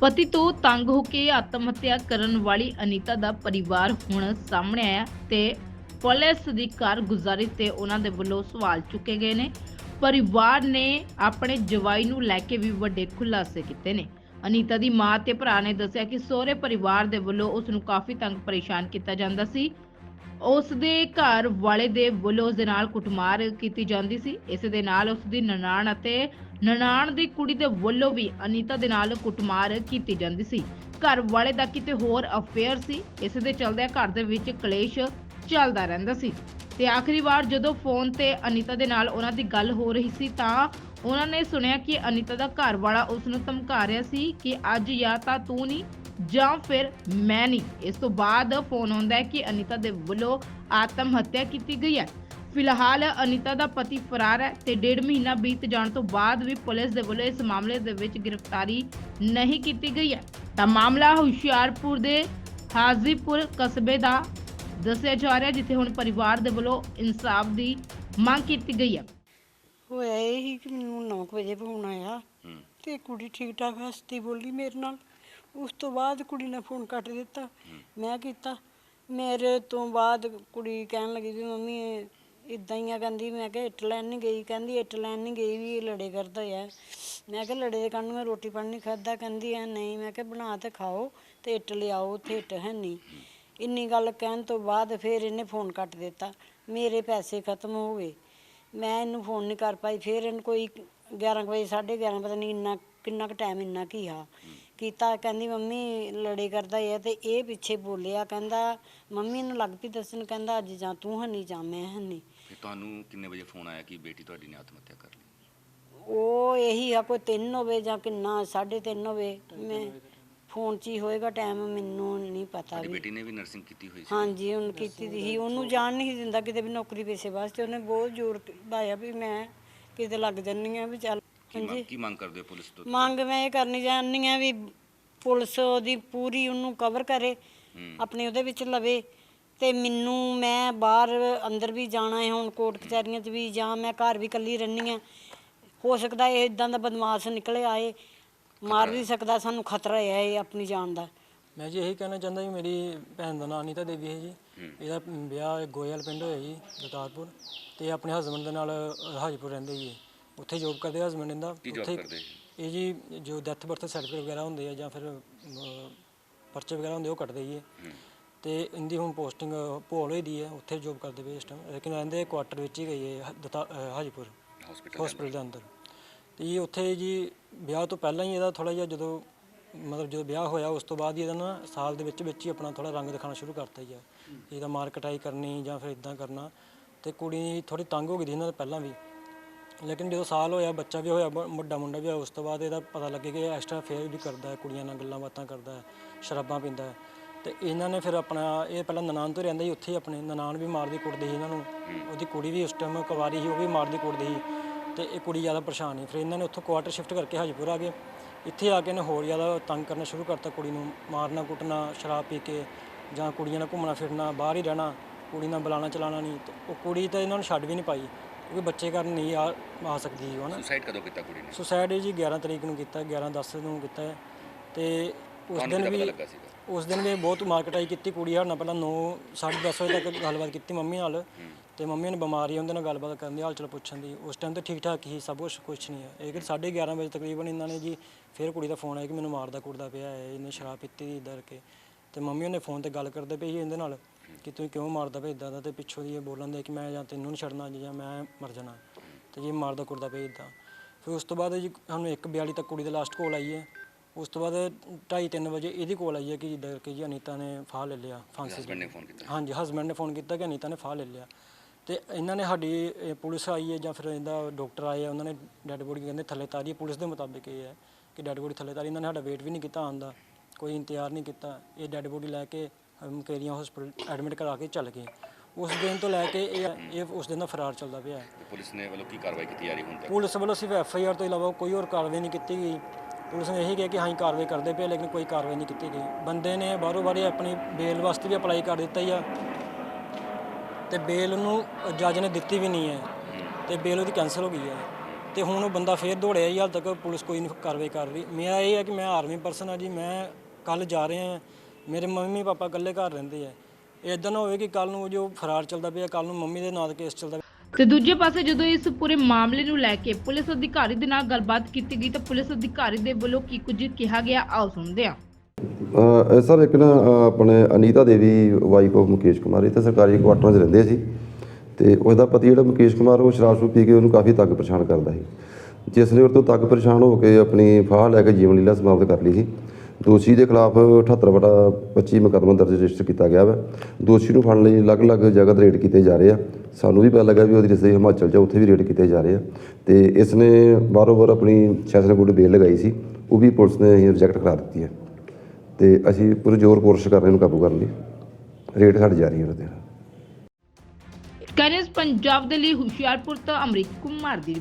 ਪਤੀ ਤੋਂ ਤੰਗ ਹੋ ਕੇ ਆਤਮ ਹੱਤਿਆ ਕਰਨ ਵਾਲੀ ਅਨੀਤਾ ਦਾ ਪਰਿਵਾਰ ਹੁਣ ਸਾਹਮਣੇ ਆਇਆ ਤੇ ਪੁਲਿਸ ਦੀ ਕਾਰਗੁਜ਼ਾਰੀ ਤੇ ਉਹਨਾਂ ਦੇ ਵੱਲੋਂ ਸਵਾਲ ਚੁੱਕੇ ਗਏ ਨੇ। ਪਰਿਵਾਰ ਨੇ ਆਪਣੇ ਜਵਾਈ ਨੂੰ ਲੈ ਕੇ ਵੀ ਵੱਡੇ ਖੁਲਾਸੇ ਕੀਤੇ ਨੇ। ਅਨੀਤਾ ਦੀ ਮਾਂ ਤੇ ਭਰਾ ਨੇ ਦੱਸਿਆ ਕਿ ਸਹੁਰੇ ਪਰਿਵਾਰ ਦੇ ਵੱਲੋਂ ਉਸ ਨੂੰ ਕਾਫੀ ਤੰਗ ਪਰੇਸ਼ਾਨ ਕੀਤਾ ਜਾਂਦਾ ਸੀ। ਉਸ ਦੇ ਘਰ ਵਾਲੇ ਦੇ ਵੱਲੋਂ ਉਸ ਦੇ ਨਾਲ ਕੁੱਟਮਾਰ ਕੀਤੀ ਜਾਂਦੀ ਸੀ। ਇਸ ਦੇ ਨਾਲ ਉਸ ਦੀ ਨਨਾਣ ਅਤੇ ਨਨਾਣ ਦੀ ਕੁੜੀ ਦੇ ਵੱਲੋਂ ਵੀ ਅਨੀਤਾ ਦੇ ਨਾਲ ਕੁੱਟਮਾਰ ਕੀਤੀ ਜਾਂਦੀ ਸੀ। ਘਰ ਵਾਲੇ ਦਾ ਕਿਤੇ ਹੋਰ ਅਫੇਅਰ ਸੀ, ਇਸ ਦੇ ਚਲਦਿਆਂ ਘਰ ਦੇ ਵਿੱਚ ਕਲੇਸ਼ ਚੱਲਦਾ ਰਹਿੰਦਾ ਸੀ। ਤੇ ਆਖਰੀ ਵਾਰ ਜਦੋਂ ਫੋਨ ਤੇ ਅਨੀਤਾ ਦੇ ਨਾਲ ਉਹਨਾਂ ਦੀ ਗੱਲ ਹੋ ਰਹੀ ਸੀ ਤਾਂ ਉਹਨਾਂ ਨੇ ਸੁਣਿਆ ਕਿ ਅਨੀਤਾ ਦਾ ਘਰ ਵਾਲਾ ਉਸ ਨੂੰ ਧਮਕਾ ਰਿਹਾ ਸੀ ਕਿ ਅੱਜ ਜਾਂ ਤਾਂ ਤੂੰ ਨਹੀਂ, ਜਾਂ ਫਿਰ ਮੈਂ ਨਹੀਂ। ਇਸ ਤੋਂ ਬਾਅਦ ਫੋਨ ਆਉਂਦਾ ਹੈ ਕਿ ਅਨੀਤਾ ਦੇ ਵੱਲੋਂ ਆਤਮ ਹੱਤਿਆ ਕੀਤੀ ਗਈ ਹੈ। ਫਿਲਹਾਲ ਅਨੀਤਾ ਦਾ ਪਤੀ ਫਰਾਰ ਹੈ ਤੇ ਡੇਢ ਮਹੀਨਾ ਬੀਤ ਜਾਣ ਤੋਂ ਬਾਅਦ ਵੀ ਪੁਲਿਸ ਦੇ ਵੱਲੋਂ ਇਸ ਮਾਮਲੇ ਦੇ ਵਿੱਚ ਗ੍ਰਿਫਤਾਰੀ ਨਹੀਂ ਕੀਤੀ ਗਈ ਹੈ। ਤਾਂ ਮਾਮਲਾ ਹੁਸ਼ਿਆਰਪੁਰ ਦੇ ਹਾਜ਼ੀਪੁਰ ਕਸਬੇ ਦਾ ਦੱਸਿਆ ਜਾ ਰਿਹਾ ਜਿੱਥੇ ਹੁਣ ਪਰਿਵਾਰ ਦੇ ਵੱਲੋਂ ਇਨਸਾਫ ਦੀ ਮੰਗ ਕੀਤੀ ਗਈ ਹੈ। ਹੋਇਆ ਇਹ ਹੀ ਕਿ ਮੈਨੂੰ 9 ਵਜੇ ਫੋਨ ਆਇਆ ਤੇ ਕੁੜੀ ਠੀਕ ਠਾਕ ਹੱਸਦੀ ਬੋਲੀ ਮੇਰੇ ਨਾਲ। ਉਸ ਤੋਂ ਬਾਅਦ ਕੁੜੀ ਨੇ ਫੋਨ ਕੱਟ ਦਿੱਤਾ। ਮੈਂ ਕੀਤਾ। ਮੇਰੇ ਤੋਂ ਬਾਅਦ ਕੁੜੀ ਕਹਿਣ ਲੱਗੀ ਵੀ ਮੰਮੀ ਇਦਾਂ ਹੀ ਆ, ਕਹਿੰਦੀ, ਮੈਂ ਕਿਹਾ, ਇੱਟ ਲੈਣ ਨਹੀਂ ਗਈ। ਕਹਿੰਦੀ, ਇੱਟ ਲੈਣ ਨਹੀਂ ਗਈ ਵੀ ਇਹ ਲੜੇ ਕਰਦਾ ਆ। ਮੈਂ ਕਿਹਾ, ਲੜੇ ਦੇ ਕੰਨ ਮੈਂ ਰੋਟੀ ਪਾਣੀ ਨਹੀਂ ਖਾਦਾ ਕਹਿੰਦੀ ਐ ਨਹੀਂ, ਮੈਂ ਕਿਹਾ, ਬਣਾ ਤੇ ਖਾਓ ਤੇ ਇੱਟ ਲਿਆਓ, ਉੱਥੇ ਇੱਟ ਹੈ ਨਹੀਂ ਇੰਨੀ ਗੱਲ ਕਹਿਣ ਤੋਂ ਬਾਅਦ ਫਿਰ ਇਹਨੇ ਫੋਨ ਕੱਟ ਦਿੱਤਾ। ਮੇਰੇ ਪੈਸੇ ਖਤਮ ਹੋ ਗਏ। ਮੈਂ ਇਹਨੂੰ ਫੋਨ ਨਹੀਂ ਕਰ ਪਾਈ। ਫਿਰ ਇਹਨੂੰ ਕੋਈ 11 ਕੁ ਵਜੇ 11:30 ਪਤਾ ਨਹੀਂ ਇੰਨਾ, ਕਿੰਨਾ ਕੁ ਟਾਈਮ ਇੰਨਾ ਕੀ ਆ। ਕੀਤਾ ਕਹਿੰਦੀ ਮੰਮੀ ਲੜੇ ਕਰਦਾ ਹੈ ਤੇ ਇਹ ਪਿੱਛੇ ਬੋਲਿਆ ਕਹਿੰਦਾ ਮੰਮੀ ਨੂੰ ਲੱਗ ਪਈ ਦੱਸਣ ਕਹਿੰਦਾ ਅੱਜ ਜਾਂ ਤੂੰ ਹਨੀ ਜਾਂ ਮੈਂ ਹਨੀ। ਫਿਰ ਤੁਹਾਨੂੰ ਕਿੰਨੇ ਵਜੇ ਫੋਨ ਆਇਆ ਕਿ ਬੇਟੀ ਤੁਹਾਡੀ ਨੇ ਆਤਮ ਹੱਤਿਆ ਕਰ ਲਈ? ਉਹ ਇਹੀ ਆ ਕੋਈ 3 ਹੋਵੇ ਜਾਂ ਕਿੰਨਾ 3:30 ਹੋਵੇ ਮੈਂ ਫੋਨ 'ਚ ਹੀ ਹੋਏਗਾ ਟਾਈਮ ਮੈਨੂੰ ਨਹੀਂ ਪਤਾ ਤੁਹਾਡੀ ਵੀ। ਬੇਟੀ ਨੇ ਵੀ ਨਰਸਿੰਗ ਕੀਤੀ ਹੋਈ ਸੀ? ਹਾਂਜੀ ਹੁਣ ਕੀਤੀ ਦੀ ਸੀ। ਉਹਨੂੰ ਜਾਣ ਨਹੀਂ ਦਿੰਦਾ ਕਿਤੇ ਵੀ ਨੌਕਰੀ ਪੇਸ਼ੇ ਵਾਸਤੇ। ਉਹਨੇ ਬਹੁਤ ਜ਼ੋਰ ਲਾਇਆ ਵੀ ਮੈਂ ਕਿਤੇ ਲੱਗ ਜੰਨੀ ਆ ਵੀ ਚੱਲ। ਕੀ ਮੰਗ ਕੀ ਮੰਗ ਕਰਦੇ ਹੋ ਪੁਲਿਸ ਤੋਂ ਮੰਗ ਮੈਂ ਇਹ ਕਰਨੀ ਚਾਹੁੰਦੀ ਆ ਵੀ ਪੁਲਿਸ ਉਹਦੀ ਪੂਰੀ ਉਹਨੂੰ ਕਵਰ ਕਰੇ ਹੂੰ। ਆਪਣੇ ਉਹਦੇ ਵਿੱਚ ਲਵੇ ਤੇ ਮੈਨੂੰ ਮੈਂ ਬਾਹਰ ਅੰਦਰ ਵੀ ਜਾਣਾ ਹੈ ਹੁਣ ਕੋਰਟ ਕਚਹਿਰੀਆਂ 'ਚ ਵੀ ਜਾਂ ਮੈਂ ਘਰ ਵੀ ਇਕੱਲੀ ਰਹਿੰਦੀ ਆ ਹੋ ਸਕਦਾ ਇਹ ਇਦਾਂ ਦਾ ਬਦਮਾਸ਼ ਨਿਕਲੇ ਆਏ ਮਾਰ ਵੀ ਸਕਦਾ ਸਾਨੂੰ ਖਤਰਾ ਹੈ ਇਹ ਆਪਣੀ ਜਾਨ ਦਾ। ਮੈਂ ਜੀ ਇਹੀ ਕਹਿਣਾ ਚਾਹੁੰਦਾ ਜੀ ਮੇਰੀ ਭੈਣ ਦਾ ਨਾਂ ਅਨੀਤਾ ਦੇਵੀ ਹੈ ਜੀ। ਇਹਦਾ ਵਿਆਹ ਗੋਇਲ ਪਿੰਡ ਹੋਇਆ ਜੀ ਦਤਾਰਪੁਰ ਤੇ ਆਪਣੇ ਹਸਬੰਡ ਦੇ ਨਾਲ ਹਾਜੀਪੁਰ ਰਹਿੰਦੇ ਜੀ ਉੱਥੇ ਜੋਬ ਕਰਦੇ ਹਸਬੰਡ ਇਹਦਾ ਕੀ ਕਰਦੇ ਇਹ ਜੀ ਜੋ ਡੈਥ ਬਰਥ ਸਰਟੀਫਿਕੇਟ ਵਗੈਰਾ ਹੁੰਦੇ ਆ ਜਾਂ ਫਿਰ ਅਮ, ਪਰਚੇ ਵਗੈਰਾ ਹੁੰਦੇ ਉਹ ਕੱਟਦੇ ਜੀ ਇਹ। ਹੂੰ। ਤੇ ਇਹਦੀ ਹੁਣ ਪੋਸਟਿੰਗ ਭੋਲ ਹੋਈ ਦੀ ਹੈ ਉੱਥੇ ਜੋਬ ਕਰਦੇ ਪਏ ਇਸ ਟਾਈਮ ਲੇਕਿਨ ਰਹਿੰਦੇ ਕੁਆਟਰ ਵਿੱਚ ਹੀ ਗਈ ਹੈ ਦਤਾ- ਅ, ਹਾਜੀਪੁਰ। ਹਸਪੀਟਲ ਹਸਪੀਟਲ ਦੇ ਅੰਦਰ। ਤੇ ਜੀ ਉੱਥੇ ਜੀ ਵਿਆਹ ਤੋਂ ਪਹਿਲਾਂ ਹੀ ਇਹਦਾ ਥੋੜਾ ਜਿਹਾ ਜਦੋਂ ਮਤਲਬ ਜਦੋਂ ਵਿਆਹ ਹੋਇਆ ਉਸ ਤੋਂ ਬਾਅਦ ਹੀ ਇਹਦਾ ਨਾ ਸਾਲ ਦੇ ਵਿੱਚ ਵਿੱਚ ਹੀ ਆਪਣਾ ਥੋੜਾ ਰੰਗ ਦਿਖਾਣਾ ਸ਼ੁਰੂ ਕਰਤਾ ਹੀ। ਆ ਇਹਦਾ ਮਾਰਕਟਾਈ ਕਰਨੀ ਜਾਂ ਫਿਰ ਇਦਾਂ ਕਰਨਾ। ਤੇ ਕੁੜੀ ਥੋੜੀ ਤੰਗ ਹੋ ਗਈ ਸੀ ਇਹਨਾਂ ਤੋਂ ਪਹਿਲਾਂ ਵੀ। ਲੇਕਿਨ ਜਦੋਂ ਸਾਲ ਹੋਇਆ ਬੱਚਾ ਵੀ ਹੋਇਆ ਬ- ਵੱਡਾ ਮੁੰਡਾ ਵੀ ਹੋਇਆ ਉਸ ਤੋਂ ਬਾਅਦ ਇਹਦਾ ਪਤਾ ਲੱਗੇ ਕਿ ਇਹ ਐਕਸਟਰਾ ਫੇਅਰ ਵੀ ਕਰਦਾ ਹੈ ਕੁੜੀਆਂ ਨਾਲ ਗੱਲਾਂ ਬਾਤਾਂ ਕਰਦਾ ਹੈ ਸ਼ਰਾਬਾਂ ਪੀਂਦਾ ਹੈ। ਤੇ ਇਹਨਾਂ ਨੇ ਫਿਰ ਆਪਣਾ ਇਹ ਪਹਿਲਾਂ ਨਨਾਣ ਤੋਂ ਰਹਿੰਦਾ ਸੀ ਉੱਥੇ ਹੀ ਆਪਣੇ ਨਨਾਣ ਵੀ ਮਾਰਦੀ ਕੁੱਟਦੀ ਸੀ ਇਹਨਾਂ ਨੂੰ। ਉਹਦੀ ਕੁੜੀ ਵੀ ਉਸ ਟਾਈਮ ਕੁਵਾਰੀ ਸੀ ਉਹ ਵੀ ਮਾਰਦੀ ਕੁੱਟਦੀ ਸੀ। ਤੇ ਇਹ ਕੁੜੀ ਜ਼ਿਆਦਾ ਪਰੇਸ਼ਾਨ ਸੀ। ਫਿਰ ਇਹਨਾਂ ਨੇ ਉੱਥੋਂ ਕੁਆਟਰ ਸ਼ਿਫਟ ਕਰਕੇ ਹਾਜੀਪੁਰ ਆ ਗਏ। ਇੱਥੇ ਆ ਕੇ ਇਹਨੇ ਹੋਰ ਜ਼ਿਆਦਾ ਤੰਗ ਕਰਨਾ ਸ਼ੁਰੂ ਕਰਤਾ ਕੁੜੀ ਨੂੰ ਮਾਰਨਾ ਕੁੱਟਣਾ ਸ਼ਰਾਬ ਪੀ ਕੇ ਜਾਂ ਕੁੜੀਆਂ ਨਾਲ ਘੁੰਮਣਾ ਫਿਰਨਾ ਬਾਹਰ ਹੀ ਰਹਿਣਾ ਕੁੜੀ ਨਾਲ ਬੁਲਾਣਾ ਚਲਾਣਾ ਨਹੀਂ। ਤੇ ਉਹ ਕੁੜੀ ਤਾਂ ਇਹਨਾਂ ਨੂੰ ਛੱਡ ਵੀ ਨਹੀਂ ਪਾਈ। ਕਿਉਂਕਿ ਬੱਚੇ ਘਰ ਨਹੀਂ ਆ ਆ ਸਕਦੀ ਉਹ ਨਾ ਸੁਸਾਈਡ ਕਦੋਂ ਕੀਤਾ ਕੁੜੀ ਨੇ? ਸੁਸਾਈਡ ਜੀ 11 ਤਰੀਕ ਨੂੰ ਕੀਤਾ 11 10 ਨੂੰ ਕੀਤਾ ਹੈ। ਤੇ ਉਸ ਤੁਹਾਨੂੰ ਦਿਨ ਕਿੱਦਾਂ ਪਤਾ ਵੀ ਲੱਗਾ ਸੀਗਾ? ਉਸ ਦਿਨ ਵੀ ਬਹੁਤ ਮਾਰਕਟਾਈ ਕੀਤੀ ਕੁੜੀ ਹਰ ਨਾਲ ਪਹਿਲਾਂ 9 10:30 ਵਜੇ ਤੱਕ ਗੱਲਬਾਤ ਕੀਤੀ ਮੰਮੀ ਨਾਲ। ਤੇ ਮੰਮੀ ਨੇ ਬਿਮਾਰੀ ਉਹਦੇ ਨਾਲ ਗੱਲਬਾਤ ਕਰਨ ਦੀ ਹਾਲ ਚਾਲ ਪੁੱਛਣ ਦੀ। ਉਸ ਟਾਈਮ ਤੇ ਠੀਕ ਠਾਕ ਹੀ ਸਭ ਕੁਝ ਕੁਝ ਨਹੀਂ ਹੈ ਇਹ ਕਿ 11:30 ਵਜੇ ਤਕਰੀਬਨ ਇਹਨਾਂ ਨੇ ਜੀ ਫਿਰ ਕੁੜੀ ਦਾ ਫੋਨ ਆਇਆ ਕਿ ਮੈਨੂੰ ਮਾਰਦਾ ਕੁੱਟਦਾ ਪਿਆ ਹੈ ਇਹਨੇ ਸ਼ਰਾਬ ਪੀਤੀ ਦੀ ਦਰ ਕੇ। ਤੇ ਮੰਮੀ ਉਹਨੇ ਫੋਨ ਤੇ ਗੱਲ ਕਰਦੇ ਪਈ ਸੀ ਇਹਦੇ ਨਾਲ। ਕਿ ਤੂੰ ਕਿਉਂ ਮਾਰਦਾ ਪਿਆ ਇਦਾਂ ਦਾ ਤੇ ਪਿੱਛੋਂ ਦੀ ਇਹ ਬੋਲਣ ਦੇ ਕਿ ਮੈਂ ਜਾਂ ਤੈਨੂੰ ਨਹੀਂ ਛੱਡਣਾ ਜਾਂ ਮੈਂ ਮਰ ਜਾਣਾ ਤੇ ਜੀ ਮਾਰਦਾ ਕੁੱਟਦਾ ਪਿਆ ਇਦਾਂ ਫਿਰ ਉਸ ਤੋਂ ਬਾਅਦ ਜੀ ਸਾਨੂੰ 1:42 ਤੱਕ ਕੁੜੀ ਦਾ ਲਾਸਟ ਕਾਲ ਆਈ ਹੈ। ਉਸ ਤੋਂ ਬਾਅਦ 2:30 ਵਜੇ ਇਹਦੀ ਕੋਲ ਆਈ ਹੈ ਕਿ ਜਿੱਦਾਂ ਕਿ ਜੀ ਅਨੀਤਾ ਨੇ ਫਾਹ ਲੈ ਲਿਆ ਫਾਂਸੀ ਹਸਬੰਡ ਨੇ ਫੋਨ ਕੀਤਾ। ਹਾਂਜੀ ਹਸਬੰਡ ਨੇ ਫੋਨ ਕੀਤਾ ਕਿ ਅਨੀਤਾ ਨੇ ਫਾਹ ਲੈ ਲਿਆ। ਤੇ ਇਹਨਾਂ ਨੇ ਸਾਡੀ ਇਹ ਪੁਲਿਸ ਆਈ ਹੈ ਜਾਂ ਫਿਰ ਇਹਦਾ ਡਾਕਟਰ ਆਏ ਆ ਉਹਨਾਂ ਨੇ ਡੈੱਡ ਬੋਡੀ ਕਹਿੰਦੇ ਥੱਲੇ ਤਾਰੀ। ਪੁਲਿਸ ਦੇ ਮੁਤਾਬਿਕ ਇਹ ਹੈ ਕਿ ਡੈੱਡ ਬੋਡੀ ਥੱਲੇ ਤਾਰੀ ਇਹਨਾਂ ਨੇ ਸਾਡਾ ਵੇਟ ਵੀ ਨਹੀਂ ਕੀਤਾ ਆਉਣ ਦਾ ਕੋਈ ਇੰਤਜ਼ਾਰ ਨਹੀਂ ਕੀਤਾ। ਇਹ ਡੈੱਡ ਬੋਡੀ ਲੈ ਕੇ ਮੁਕੇਰੀਆਂ ਹਸਪੀਟਲ ਐਡਮਿਟ ਕਰਾ ਕੇ ਚੱਲ ਗਏ। ਉਸ ਦਿਨ ਤੋਂ ਲੈ ਕੇ ਇਹ ਇਹ ਉਸ ਦਿਨ ਦਾ ਫਰਾਰ ਚੱਲਦਾ ਪਿਆ। ਹੈ ਤੇ ਪੁਲਿਸ ਨੇ ਵੱਲੋਂ ਕੀ ਕਾਰਵਾਈ ਕੀਤੀ ਜਾ ਰਹੀ ਹੁਣ ਤੱਕ? ਪੁਲਿਸ ਵੱਲੋਂ ਸਿਰਫ ਐਫ ਆਈ ਆਰ ਤੋਂ ਇਲਾਵਾ ਕੋਈ ਹੋਰ ਕਾਰਵਾਈ ਨਹੀਂ ਕੀਤੀ ਗਈ। ਪੁਲਿਸ ਨੇ ਇਹੀ ਕਿਹਾ ਕਿ ਹਾਂ ਕਾਰਵਾਈ ਕਰਦੇ ਪਏ ਲੇਕਿਨ ਕੋਈ ਕਾਰਵਾਈ ਨਹੀਂ ਕੀਤੀ ਗਈ। ਬੰਦੇ ਨੇ ਬਾਹਰੋਂ ਬਾਹਰੇ ਆਪਣੀ ਬੇਲ ਵਾਸਤੇ ਵੀ ਅਪਲਾਈ ਕਰ ਦਿੱਤਾ ਹੀ ਆ। ਤੇ ਬੇਲ ਨੂੰ ਜੱਜ ਨੇ ਦਿੱਤੀ ਵੀ ਨਹੀਂ ਹੈ। ਤੇ ਬੇਲ ਉਹਦੀ ਕੈਨਸਲ ਹੋ ਗਈ ਹੈ। ਤੇ ਹੁਣ ਉਹ ਬੰਦਾ ਫੇਰ ਦੌੜਿਆ ਜੀ ਹਾਲ ਤੱਕ ਪੁਲਿਸ ਕੋਈ ਨਹੀਂ ਕਾਰਵਾਈ ਕਰ ਰਹੀ। ਮੇਰਾ ਇਹ ਹੈ ਕਿ ਮੈਂ ਆਰਮੀ ਪਰਸਨ ਆ ਜੀ ਮੈਂ ਕੱਲ ਜਾ ਰਿਹਾ ਹਾਂ। ਮੇਰੇ ਮੰਮੀ ਪਾਪਾ ਇਕੱਲੇ ਘਰ ਰਹਿੰਦੇ ਆ। ਇਦਾਂ ਨਾ ਹੋਵੇ ਕਿ ਕੱਲ ਨੂੰ ਜੋ ਫਰਾਰ ਚੱਲਦਾ ਪਿਆ ਕੱਲ ਨੂੰ ਮੰਮੀ ਦੇ ਨਾਂ ਦਾ ਕੇਸ ਚੱਲਦਾ ਤੇ ਦੂਜੇ ਪਾਸੇ ਜਦੋਂ ਇਸ ਪੂਰੇ ਮਾਮਲੇ ਨੂੰ ਲੈ ਕੇ ਪੁਲਿਸ ਅਧਿਕਾਰੀ ਦੇ ਨਾਲ ਗੱਲਬਾਤ ਕੀਤੀ ਗਈ ਤਾਂ ਪੁਲਿਸ ਅਧਿਕਾਰੀ ਦੇ ਵੱਲੋਂ ਕੀ ਕੁਝ ਕਿਹਾ ਗਿਆ ਆਓ ਸੁਣਦੇ ਹਾਂ। ਅ, ਸਰ ਇੱਕ ਨਾ ਅ, ਆਪਣੇ ਅਨੀਤਾ ਦੇਵੀ ਵਾਈਫ ਆਫ ਮੁਕੇਸ਼ ਕੁਮਾਰ ਇਹ ਤਾਂ ਸਰਕਾਰੀ ਕੁਆਟਰਾਂ 'ਚ ਰਹਿੰਦੇ ਸੀ ਤੇ ਉਹਦਾ ਪਤੀ ਜਿਹੜਾ ਮੁਕੇਸ਼ ਕੁਮਾਰ ਉਹ ਸ਼ਰਾਬ ਸ਼ਰੂਬ ਪੀ ਕੇ ਉਹਨੂੰ ਕਾਫੀ ਤੰਗ ਪਰੇਸ਼ਾਨ ਕਰਦਾ ਸੀ। ਜਿਸ ਨੇ ਉਹ ਤੋਂ ਤੰਗ ਪਰੇਸ਼ਾਨ ਹੋ ਕੇ ਆਪਣੀ ਫਾਹ ਲੈ ਕੇ ਜੀਵਨ ਲੀਲਾ ਸਮਾਪਤ ਕਰ ਲਈ ਸੀ। ਦੋਸ਼ੀ ਦੇ ਖਿਲਾਫ 78 ਵਟਾ 25 ਮੁਕੱਦਮਾ ਦਰਜ ਰਜਿਸਟਰ ਕੀਤਾ ਗਿਆ ਵਾ। ਦੋਸ਼ੀ ਨੂੰ ਫੜਨ ਲਈ ਅਲੱਗ-ਅਲੱਗ ਜਗ੍ਹਾ ਤੇ ਰੇਡ ਕੀਤੇ ਜਾ ਰਹੇ ਆ। ਸਾਨੂੰ ਵੀ ਪਤਾ ਲੱਗਾ ਵੀ ਉਹਦੀ ਰਿਸ਼ਤੇ ਹਿਮਾਚਲ 'ਚ ਉੱਥੇ ਵੀ ਰੇਡ ਕੀਤੇ ਜਾ ਰਹੇ ਆ। ਤੇ ਇਸ ਨੇ ਬਾਰੋ-ਬਾਰ ਆਪਣੀ ਸੈਸ਼ਨਕੋਟ ਬੇਲ ਲਗਾਈ ਸੀ, ਉਹ ਵੀ ਪੁਲਿਸ ਨੇ ਰਿਜੈਕਟ ਕਰਾ ਦਿੱਤੀ ਹੈ ਤੇ ਅਸੀਂ ਪੂਰੇ ਜ਼ੋਰ ਕੋਸ਼ਿਸ਼ ਕਰ ਰਹੇ ਹਾਂ ਕਾਬੂ ਕਰਨ ਲਈ ਰੇਟ ਸਾਡੀ ਜਾਰੀ ਹੈ ਉਹਦੇ ਕੈਨਸ ਪੰਜਾਬ ਦੇ ਲਈ ਹੁਸ਼ਿਆਰਪੁਰ ਤੋਂ ਅਮਰੀਕ ਕੁਮਾਰ ਦੀ